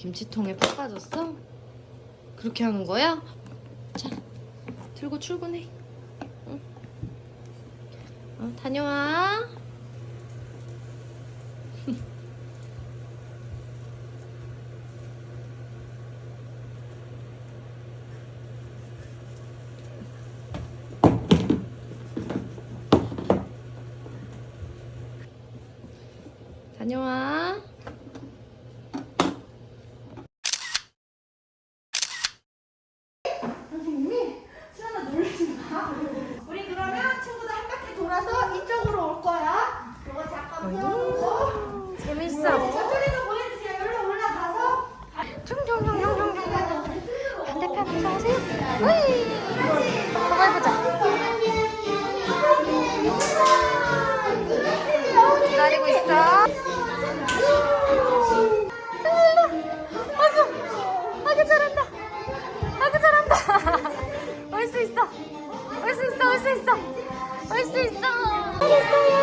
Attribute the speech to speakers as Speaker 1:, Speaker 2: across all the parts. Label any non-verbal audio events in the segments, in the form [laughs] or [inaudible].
Speaker 1: 김치통에 푹 빠졌어? 그렇게 하는 거야? 자, 들고 출근해. 응. 어, 다녀와.
Speaker 2: 수
Speaker 1: 있어. 올 수 있어. 올 수 있어. 올 수 있어. 알겠어요.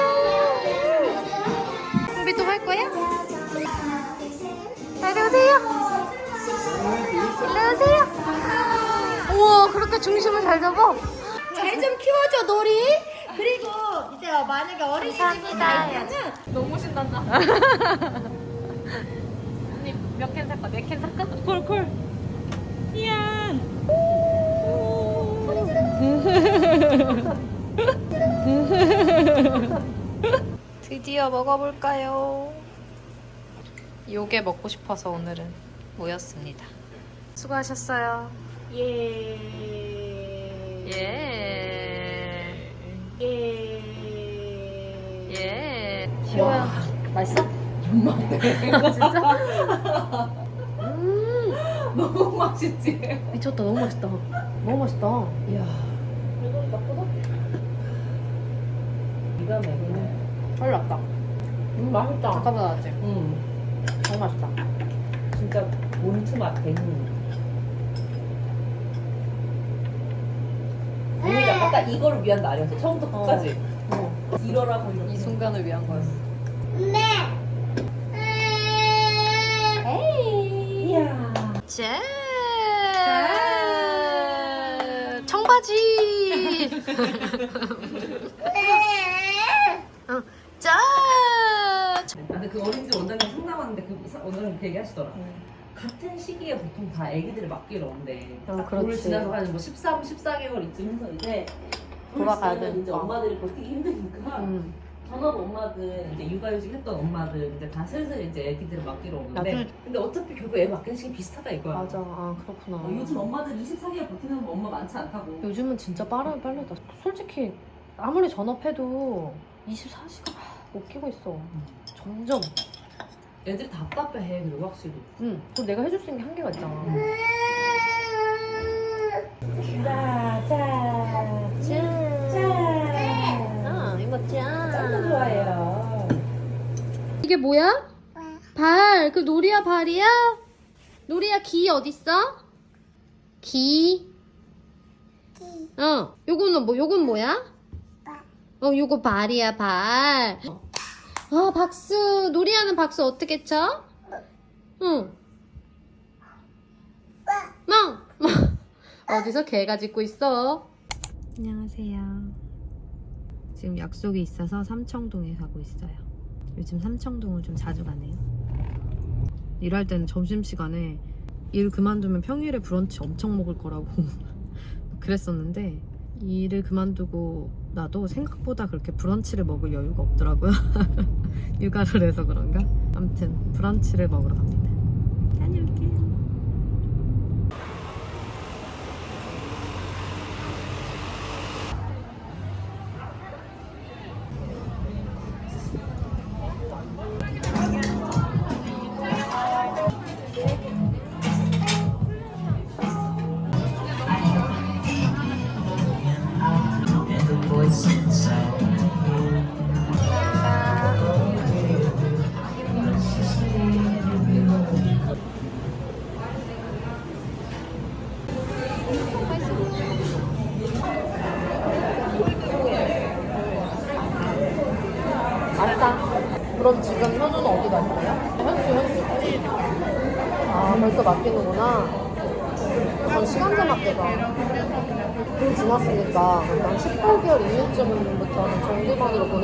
Speaker 1: 준비 또 할 거야? 잘 오세요. 일로 오세요. 우와, 그렇게 중심을 잘 잡아.
Speaker 2: 잘 좀 키워줘 놀이. 그리고 이제 만약에 어린이집이
Speaker 1: 감사합니다.
Speaker 2: 가면은
Speaker 3: 너무 신난다. [laughs] 언니 몇 캔 살까? 네캔 살까? 콜콜. [laughs]
Speaker 1: 드디어 먹어볼까요? 요게 먹고 싶어서 오늘은 모였습니다. 수고하셨어요.
Speaker 2: 예.
Speaker 1: 예.
Speaker 2: 예.
Speaker 1: 예. 시호야, 맛있어? [laughs] 진짜? 음, [laughs]
Speaker 3: 너무 맛있지?
Speaker 1: 미쳤다. 너무 맛있다. 너무 맛있다. 이야.
Speaker 3: 기가 막히네.
Speaker 1: 헐 났다.
Speaker 3: 음, 맛있다.
Speaker 1: 아까보다 낫지?
Speaker 3: 음,
Speaker 1: 너무 맛있다.
Speaker 3: 진짜 몬트 맛 대니. 언니가 아까 이거를 위한 날이었어. 처음부터 끝까지.
Speaker 1: 어.
Speaker 3: 이러라고 이렇게.
Speaker 1: 이 순간을 위한 거였어.
Speaker 3: 이야.
Speaker 1: 짠! 청바지! [laughs] [laughs] 어, 짠!
Speaker 3: 근데 그 어린이집 원장님 상담하는데 그 사- 원장님 그 얘기 하시더라.
Speaker 1: 음.
Speaker 3: 같은 시기에 보통 다 애기들을 맡기러 온대.
Speaker 1: 어,
Speaker 3: 딱
Speaker 1: 그렇지.
Speaker 3: 돌을 지나서 한 뭐 13, 14개월 이쯤 해서 이제 돌
Speaker 1: 돌아가야
Speaker 3: 지나면 이제
Speaker 1: 되니까.
Speaker 3: 엄마들이 버티기 힘드니까
Speaker 1: 음.
Speaker 3: 전업 엄마들 이제 육아휴직 했던 엄마들 이제 다 슬슬 이제 애기들을 맡기러 오는데
Speaker 1: 나중에-
Speaker 3: 근데 어차피 결국 애 맡기는 시기 비슷하다 이거야.
Speaker 1: 맞아. 아, 그렇구나.
Speaker 3: 어, 요즘 엄마들 24개월 버티는 엄마 많지 않다고.
Speaker 1: 요즘은 진짜 빠르, 빠르다. 솔직히, 아무리 전업해도 24시간 못 끼고 있어. 점점.
Speaker 3: 애들이 답답해 그리고 확실히.
Speaker 1: 응. 그리고 내가 해줄 수 있는 게 한계가 있잖아.
Speaker 3: 자, 자,
Speaker 1: 짠.
Speaker 3: 짠.
Speaker 1: 아, 이거 짠.
Speaker 3: 짠도 좋아해요.
Speaker 1: 이게 뭐야? 발. 그 놀이야 발이야? 놀이야 기 어딨어? 기. 어. 요거는 뭐 요건 뭐야? 어, 요거 발이야 발. 아, 박수. 놀이야는 박수 어떻게 쳐? 응. 멍. [laughs] 어디서 개가 짖고 있어? 안녕하세요. 지금 약속이 있어서 삼청동에 가고 있어요. 요즘 삼청동을 좀 자주 가네요. 일할 때는 점심시간에 일 그만두면 평일에 브런치 엄청 먹을 거라고 [laughs] 그랬었는데 일을 그만두고 나도 생각보다 그렇게 브런치를 먹을 여유가 없더라고요. [laughs] 육아를 해서 그런가? 아무튼 브런치를 먹으러 갑니다. 다녀올게요.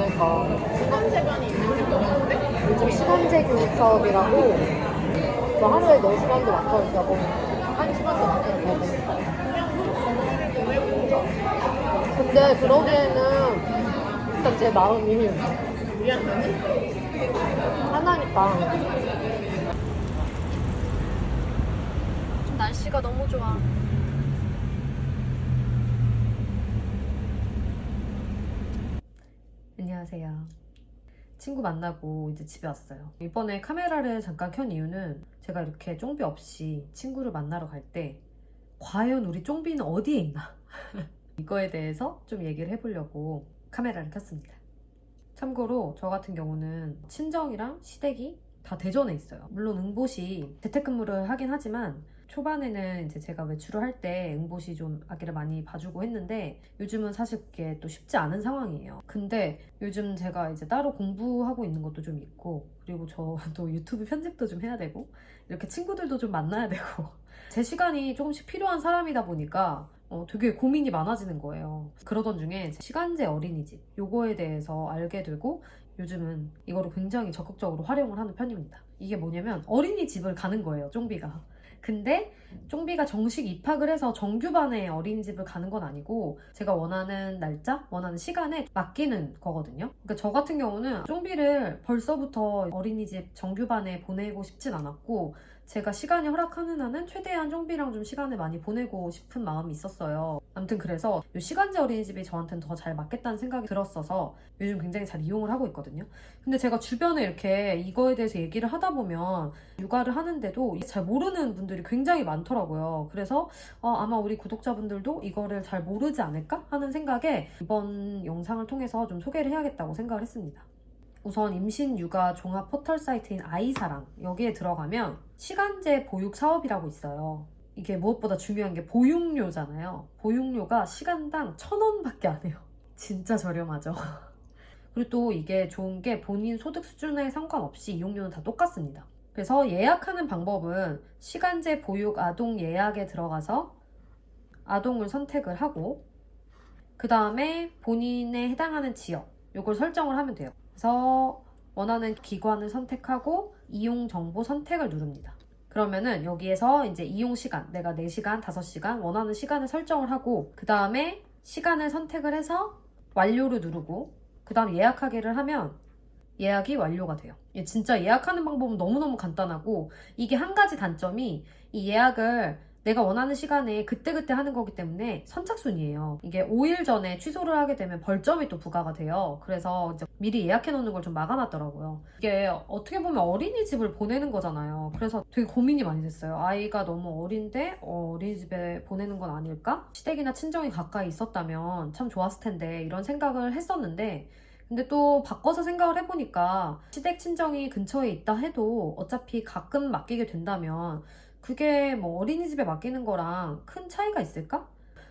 Speaker 1: 정규반으로 보낼까.
Speaker 2: 시간제반이 있는지 모르는데?
Speaker 1: 요즘 시간제 교육 사업이라고 뭐 하루에 4시간도 맡겨있다고 한 시간도 맡겨있다고 근데 그러기에는 일단 제 마음이? 하나니까 날씨가 너무 좋아 안녕하세요 친구 만나고 이제 집에 왔어요. 이번에 카메라를 잠깐 켠 이유는 제가 이렇게 쫑비 없이 친구를 만나러 갈 때 과연 우리 쫑비는 어디에 있나? [laughs] 이거에 대해서 좀 얘기를 해보려고 카메라를 켰습니다. 참고로 저 같은 경우는 친정이랑 시댁이 다 대전에 있어요. 물론 응보시 재택근무를 하긴 하지만 초반에는 이제 제가 외출을 할 때 응보시 좀 아기를 많이 봐주고 했는데 요즘은 사실 그게 또 쉽지 않은 상황이에요. 근데 요즘 제가 이제 따로 공부하고 있는 것도 좀 있고 그리고 저도 [laughs] 유튜브 편집도 좀 해야 되고 이렇게 친구들도 좀 만나야 되고 [laughs] 제 시간이 조금씩 필요한 사람이다 보니까 어, 되게 고민이 많아지는 거예요. 그러던 중에 시간제 어린이집 요거에 대해서 알게 되고 요즘은 이거를 굉장히 적극적으로 활용을 하는 편입니다. 이게 뭐냐면 어린이집을 가는 거예요, 쫑비가. 근데 쫑비가 정식 입학을 해서 정규반에 어린이집을 가는 건 아니고 제가 원하는 날짜, 원하는 시간에 맡기는 거거든요. 그러니까 저 같은 경우는 쫑비를 벌써부터 어린이집 정규반에 보내고 싶진 않았고 제가 시간이 허락하는 한은 최대한 쫑비랑 좀 시간을 많이 보내고 싶은 마음이 있었어요. 아무튼 그래서 이 시간제 어린이집이 저한테는 더 잘 맞겠다는 생각이 들었어서 요즘 굉장히 잘 이용을 하고 있거든요. 근데 제가 주변에 이렇게 이거에 대해서 얘기를 하다 보면 육아를 하는데도 잘 모르는 분들이 굉장히 많더라고요. 그래서 어, 아마 우리 구독자분들도 이거를 잘 모르지 않을까 하는 생각에 이번 영상을 통해서 좀 소개를 해야겠다고 생각을 했습니다. 우선 임신 육아 종합 포털 사이트인 아이사랑 여기에 들어가면 시간제 보육 사업이라고 있어요. 이게 무엇보다 중요한 게 보육료잖아요. 보육료가 시간당 천 원밖에 안 해요. [laughs] 진짜 저렴하죠. [laughs] 그리고 또 이게 좋은 게 본인 소득 수준에 상관없이 이용료는 다 똑같습니다. 그래서 예약하는 방법은 시간제 보육 아동 예약에 들어가서 아동을 선택을 하고 그 다음에 본인에 해당하는 지역 요걸 설정을 하면 돼요. 그래서 원하는 기관을 선택하고 이용 정보 선택을 누릅니다. 그러면은 여기에서 이제 이용 시간, 내가 4시간, 5시간 원하는 시간을 설정을 하고 그 다음에 시간을 선택을 해서 완료를 누르고 그 다음 예약하기를 하면 예약이 완료가 돼요. 예, 진짜 예약하는 방법은 너무너무 간단하고 이게 한 가지 단점이 이 예약을 내가 원하는 시간에 그때그때 하는 거기 때문에 선착순이에요. 이게 5일 전에 취소를 하게 되면 벌점이 또 부과가 돼요. 그래서 미리 예약해 놓는 걸 좀 막아놨더라고요. 이게 어떻게 보면 어린이집을 보내는 거잖아요. 그래서 되게 고민이 많이 됐어요. 아이가 너무 어린데 어, 어린이집에 보내는 건 아닐까? 시댁이나 친정이 가까이 있었다면 참 좋았을 텐데 이런 생각을 했었는데 근데 또 바꿔서 생각을 해보니까 시댁 친정이 근처에 있다 해도 어차피 가끔 맡기게 된다면 그게 뭐 어린이집에 맡기는 거랑 큰 차이가 있을까?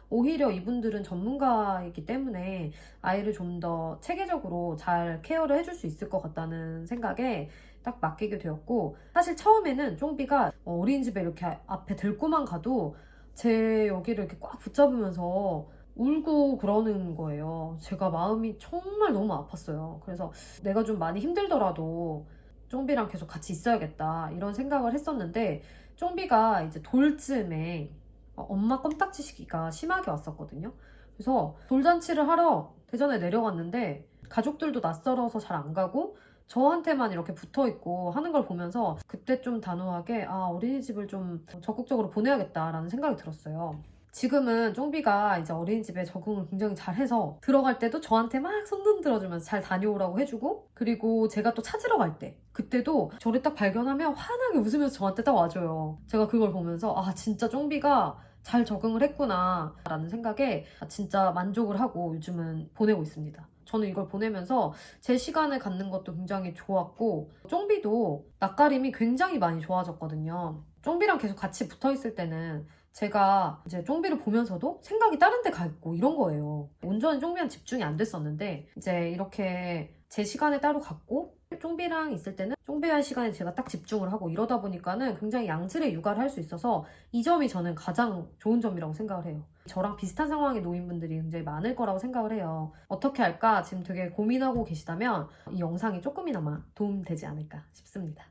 Speaker 1: 오히려 이분들은 전문가이기 때문에 아이를 좀 더 체계적으로 잘 케어를 해줄 수 있을 것 같다는 생각에 딱 맡기게 되었고 사실 처음에는 쫑비가 어린이집에 이렇게 앞에 들고만 가도 제 여기를 이렇게 꽉 붙잡으면서 울고 그러는 거예요. 제가 마음이 정말 너무 아팠어요. 그래서 내가 좀 많이 힘들더라도 쫑비랑 계속 같이 있어야겠다 이런 생각을 했었는데 쫑비가 이제 돌쯤에 어, 엄마 껌딱지 시기가 심하게 왔었거든요. 그래서 돌잔치를 하러 대전에 내려갔는데 가족들도 낯설어서 잘 안 가고 저한테만 이렇게 붙어 있고 하는 걸 보면서 그때 좀 단호하게 아 어린이집을 좀 적극적으로 보내야겠다라는 생각이 들었어요. 지금은 쫑비가 이제 어린이집에 적응을 굉장히 잘해서 들어갈 때도 저한테 막 손 흔 들어주면서 잘 다녀오라고 해주고 그리고 제가 또 찾으러 갈 때 그때도 저를 딱 발견하면 환하게 웃으면서 저한테 딱 와줘요. 제가 그걸 보면서 아 진짜 쫑비가 잘 적응을 했구나 라는 생각에 진짜 만족을 하고 요즘은 보내고 있습니다. 저는 이걸 보내면서 제 시간을 갖는 것도 굉장히 좋았고 쫑비도 낯가림이 굉장히 많이 좋아졌거든요. 쫑비랑 계속 같이 붙어 있을 때는 제가 이제 쫑비를 보면서도 생각이 다른 데 가 있고 이런 거예요. 온전히 쫑비한 집중이 안 됐었는데 이제 이렇게 제 시간에 따로 갖고 쫑비랑 있을 때는 쫑비할 시간에 제가 딱 집중을 하고 이러다 보니까는 굉장히 양질의 육아를 할 수 있어서 이 점이 저는 가장 좋은 점이라고 생각을 해요. 저랑 비슷한 상황의 노인분들이 굉장히 많을 거라고 생각을 해요. 어떻게 할까 지금 되게 고민하고 계시다면 이 영상이 조금이나마 도움되지 않을까 싶습니다.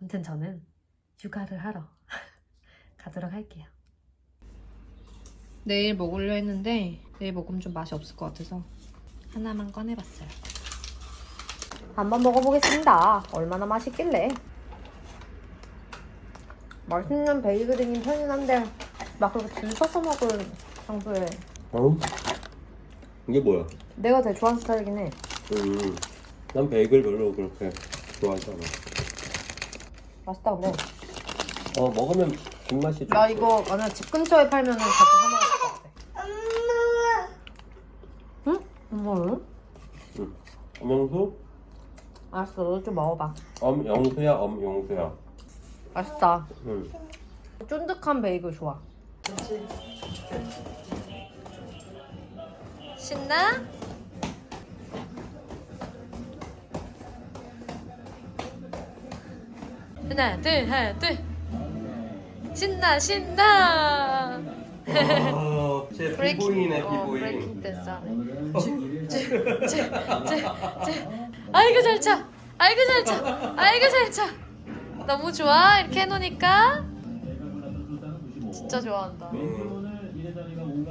Speaker 1: 아무튼 저는 육아를 하러 [laughs] 가도록 할게요. 내일 먹으려 했는데 내일 먹으면 좀 맛이 없을 것 같아서 하나만 꺼내봤어요. 한번 먹어보겠습니다. 얼마나 맛있길래. 맛있는 베이글이긴 편긴 한데 막 그렇게 줄 서서 먹을 장소에
Speaker 4: 어? 이게 뭐야?
Speaker 1: 내가 제일 좋아하는 스타일이긴 해.
Speaker 4: 음, 난 베이글 별로 그렇게 좋아하지 않아.
Speaker 1: 맛있다 그래.
Speaker 4: 어, 먹으면 뒷맛이 좀.
Speaker 1: 나 이거 만약 집 근처에 팔면은 자주 사 먹을 것 같아. 응? 엄마는?
Speaker 4: 엄영수?
Speaker 1: 알았어, 너좀 먹어봐.
Speaker 4: 엄영수야, 엄용수야.
Speaker 1: 맛있다.
Speaker 4: 응.
Speaker 1: 쫀득한 베이글 좋아. 신나? 하나, 둘, 하나, 둘. 신나, 신나.
Speaker 4: 아, 제 비보이네,
Speaker 1: 어,
Speaker 4: 비보이.
Speaker 1: 브레이킹 댄스 하네. 아이고 잘 차. 아이고 잘 차. 아이고 잘 차. 너무 좋아. 이렇게 해놓으니까 진짜 좋아한다.
Speaker 4: 음.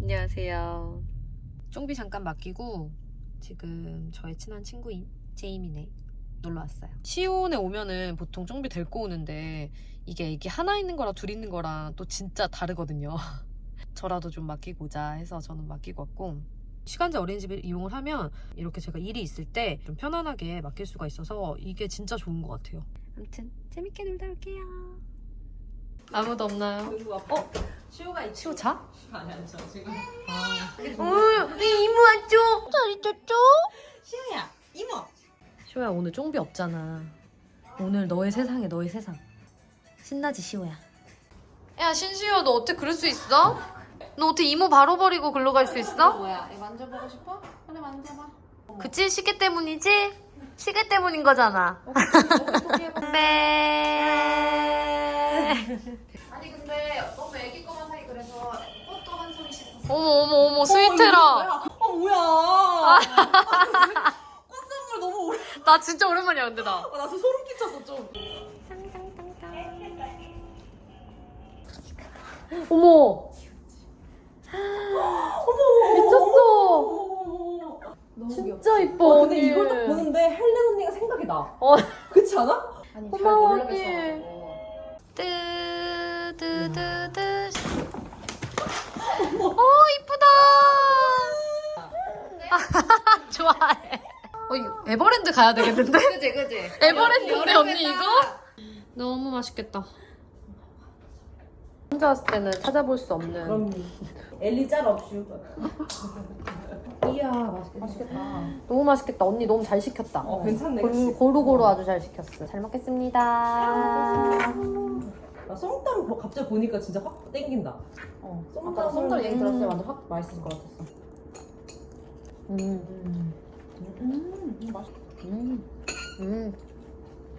Speaker 1: 안녕하세요. 쫑비 잠깐 맡기고 지금 저의 친한 친구인 제이미네 놀러 왔어요. 시온에 오면은 보통 쫑비 데리고 오는데 이게 애기 하나 있는 거랑 둘 있는 거랑 또 진짜 다르거든요. [laughs] 저라도 좀 맡기고자 해서 저는 맡기고 왔고 시간제 어린이집을 이용을 하면 이렇게 제가 일이 있을 때 좀 편안하게 맡길 수가 있어서 이게 진짜 좋은 것 같아요. 아무튼 재밌게 놀다 올게요. 아무도 없나요? 어?
Speaker 3: 시호가 있지?
Speaker 1: 시오 자?
Speaker 3: 아니 아니 저 지금
Speaker 1: 어, 우리 이모 왔죠? 잘 있었죠?
Speaker 3: 시호야 이모
Speaker 1: 시오야 오늘 쫑비 없잖아. 오늘 너의 세상에 너의 세상. 신나지 시오야. 야 신시오 너 어떻게 그럴 수 있어? 너 어떻게 이모 바로 버리고 글로 갈 수 있어?
Speaker 2: 뭐야? 이거 만져보고 싶어? 그래 만져봐.
Speaker 1: 그치 시계 때문이지? 시계 때문인 거잖아. 네. [laughs]
Speaker 2: 아니 근데 너무 애기 거만 사기 그래서 꽃도 한 송이 씻었어.
Speaker 1: 어머 어머 어머 스위트라.
Speaker 3: 어 뭐야 오래 [laughs]
Speaker 1: 나 진짜 오랜만이야 근데 나.
Speaker 3: 나 지금 소름 끼쳤어 좀
Speaker 1: 어머. 미쳤어.
Speaker 3: 어머 너무
Speaker 1: 진짜 이뻐.
Speaker 3: 어, 근데
Speaker 1: 언니.
Speaker 3: 이걸 딱 보는데 헬렌 언니가 생각이 나
Speaker 1: 어.
Speaker 3: 그렇지 않아?
Speaker 2: 아니
Speaker 1: 고마워,
Speaker 2: 잘
Speaker 1: 언니. 뜨뜨뜨뜨. 어 이쁘다. [laughs] 좋아해. 어, 이 에버랜드 가야 되겠는데? [laughs]
Speaker 2: 그지 그지.
Speaker 1: 에버랜드인데 언니 이거? 너무 맛있겠다. 혼자 왔을 때는 찾아볼 수 없는
Speaker 3: 그럼 엘리 짤 없이 [laughs] 이야 맛있겠다. 맛있겠다.
Speaker 1: 너무 맛있겠다. 언니 너무 잘 시켰다.
Speaker 3: 어, 괜찮네, 그치?
Speaker 1: 고루, 고루 아주 잘 시켰어. 잘 먹겠습니다.
Speaker 3: 나 썸땀 보- 갑자기 보니까 진짜 확 땡긴다.
Speaker 2: 어, 아까 썸땀 얘기 음. 들었을 때 완전 확 맛있을 것 같았어.
Speaker 1: 음.
Speaker 3: 음.
Speaker 2: 음. 음, 맛있.
Speaker 1: 음, 음,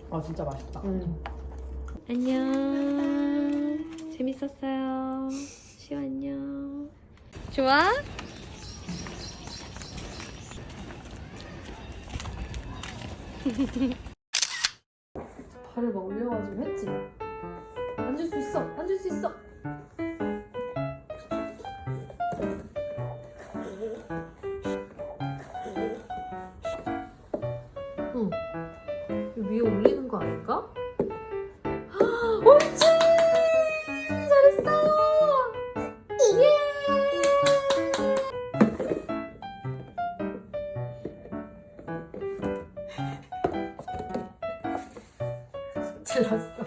Speaker 3: 아 진짜 맛있다
Speaker 1: 음. 안녕. 재밌었어요. 시우 안녕. 좋아? [laughs] 질렀어. [laughs]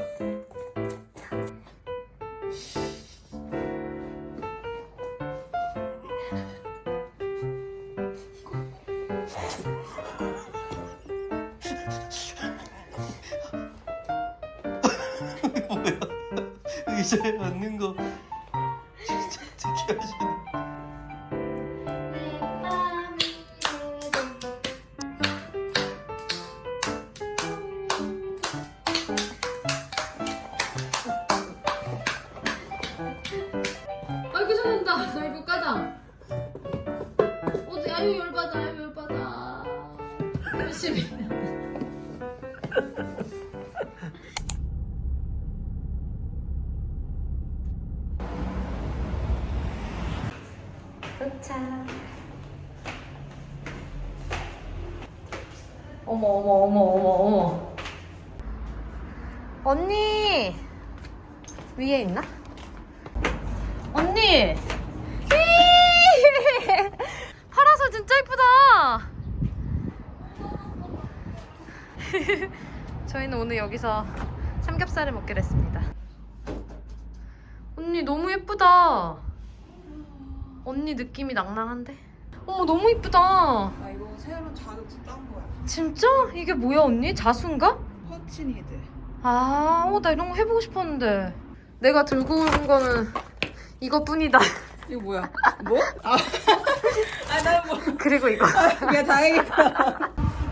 Speaker 4: 이제 맞는 거.
Speaker 1: 아유 열받아 아유 열받아. 열심히. [laughs] 도착. 어머 어머 어머 어머 어머. 언니! 위에 있나? 언니 파라솔 진짜 이쁘다. 저희는 오늘 여기서 삼겹살을 먹기로 했습니다. 언니 너무 예쁘다. 언니 느낌이 낭낭한데? 어머 너무 이쁘다.
Speaker 5: 나 이거 새로 자극 딴 거야.
Speaker 1: 진짜? 이게 뭐야 언니? 자수인가?
Speaker 5: 퍼치니드.
Speaker 1: 아, 어, 나 이런 거 해보고 싶었는데. 내가 들고 온 거는 이것뿐이다.
Speaker 5: 이거 뭐야? 뭐? 아, [laughs] 아 나 뭐?
Speaker 1: 그리고 이거.
Speaker 5: 야 다행이다.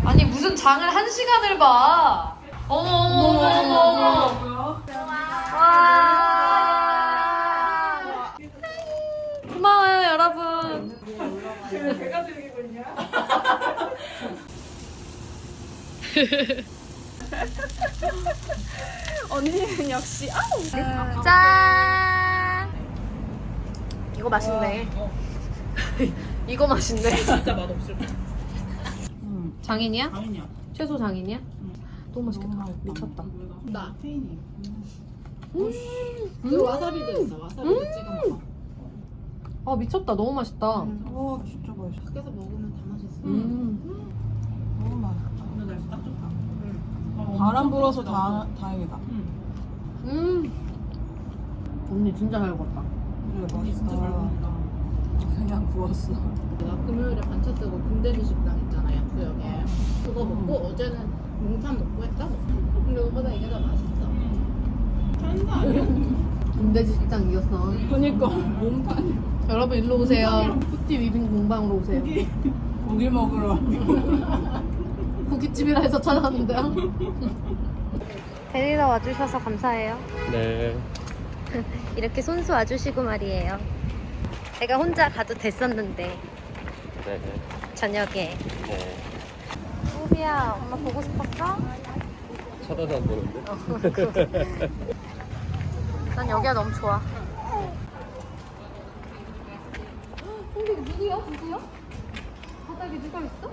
Speaker 1: 아니 무슨 장을 한 시간을 봐. 어머 어머 어머 어머 어머. 와. 고마워요 여러분.
Speaker 5: 배가 들리고 있냐? 언니는 역시 아우.
Speaker 1: 짠. 이거 맛있네. 이거 맛있네.
Speaker 5: 진짜 맛없을 거야.
Speaker 1: 장인이야?
Speaker 5: 아니냐?
Speaker 1: 최소 장인이야? 너무 맛있겠다. 미쳤다.
Speaker 5: 나 페인이.
Speaker 1: 음.
Speaker 5: 와사비도 있어. 와사비도 찍어 먹어.
Speaker 1: 아 미쳤다. 너무 맛있다.
Speaker 5: 와 진짜 맛있어. 밖에서 먹으면 다 맛있어.
Speaker 1: 음.
Speaker 5: 너무 맛있다. 오늘 날씨 딱 좋다. 바람 불어서 다 다행이다.
Speaker 1: 음. 언니 진짜 잘 먹었다.
Speaker 5: 그래 맛있다. 그냥 구웠어.
Speaker 6: 내가 금요일에 반차 쓰고 군대리 식당 있잖아 약수역에 그거 먹고 어제는 몽탄 먹고 했다고 근데 그거보다 이게 더 맛있어 천사 아니야?
Speaker 1: 군대지 식당 이겼어.
Speaker 5: 그니까 몸판
Speaker 1: 여러분 일로 오세요. 푸티 위빙 공방으로 오세요.
Speaker 5: 고기 먹으러. [laughs]
Speaker 1: 고깃집이라 해서 찾아왔는데요. [laughs] 데리러 와주셔서 감사해요.
Speaker 4: 네. [laughs]
Speaker 1: 이렇게 손수 와주시고 말이에요. 제가 혼자 가도 됐었는데
Speaker 4: 네.
Speaker 1: 저녁에.
Speaker 4: 네.
Speaker 1: 우비야, 엄마 보고 싶었어?
Speaker 4: 쳐다도 안 보는데?
Speaker 1: 난 여기가 너무 좋아. 근데 누구야? 누구야? 바닥에 누가 있어?